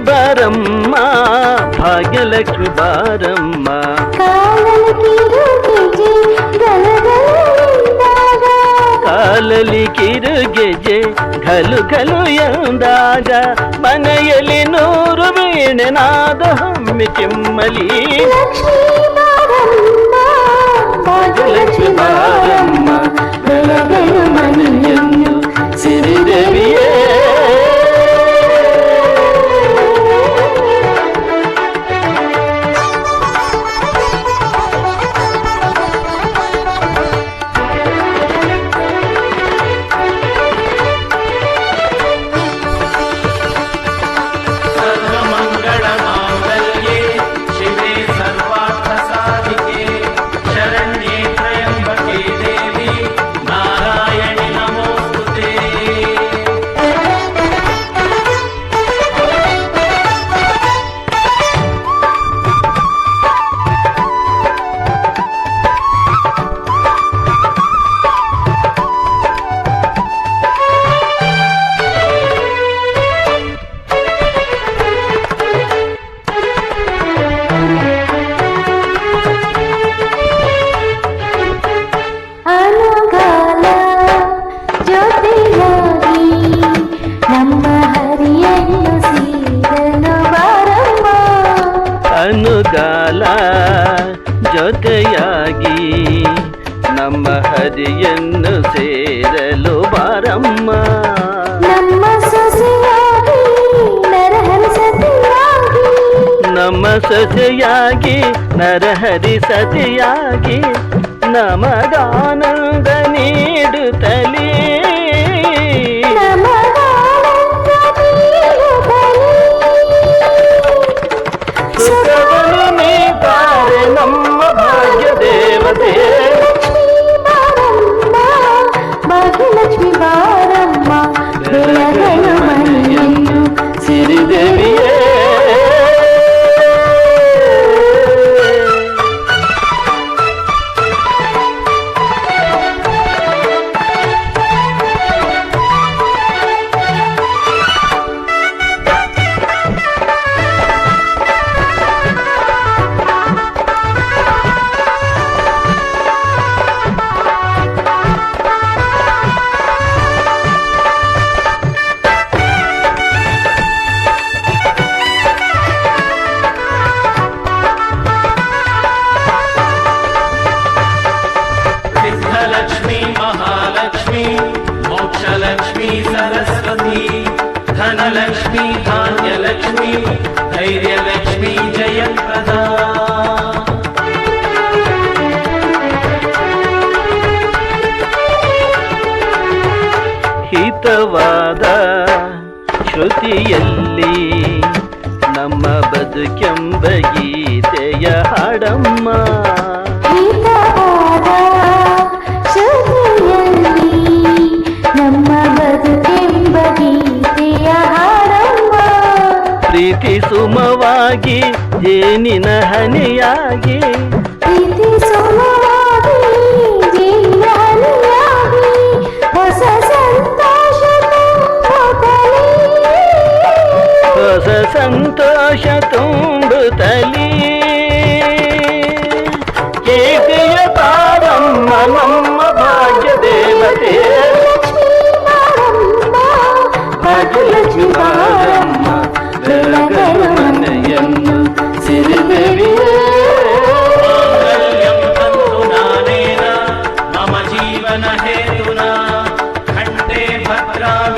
బారమ్మ భాగ్యలక్ష్మి బారమ్మ ಕಾಲಲಿ ಕಿರುಗೆಜೆ ಘಲು ಘಲು ಎಂದಾಗ ಮನೆಯಲ್ಲಿ ನೂರು ವೀಣೆ ನಾದ ಹಮ್ಮಿ ಚಿಮ್ಮಲಿ ಜೊತೆಯಾಗಿ ನಮ್ಮ ಹರಿಯನ್ನು ಸೇರಲು ಬಾರಮ್ಮ. ನಮ್ಮ ಸೊಸೆಯಾಗಿ ನಮ್ಮ ಸೊಸೆಯಾಗಿ ನರಹರಿ ಸತಿಯಾಗಿ ನಮಗಾನಂದ ನೀಡುತ್ತಲೇ ಲಕ್ಷ್ಮಿ ಧಾನ್ಯಲಕ್ಷ್ಮಿ ಧೈರ್ಯಲಕ್ಷ್ಮಿ ಜಯಪ್ರದಾ. ಹಿತವಾದ ಶ್ರುತಿಯಲ್ಲಿ ನಮ್ಮ ಬದುಕೆಂಬ ಗೀತೆಯ ಹಾಡಮ್ಮ. ಪ್ರೀತಿ ಸುಮವಾಗಿ ಜೇನಿನ ಹನಿಯಾಗಿ ಪ್ರೀತಿ ಸುಮವಾಗಿ ಜೇನಿನ ಹನಿಯಾಗಿ ಹೊಸ ಸಂತೋಷ. ಹೊಸ ಸಂತೋಷ ತುಂಬುತ್ತಲೀ भद्रामि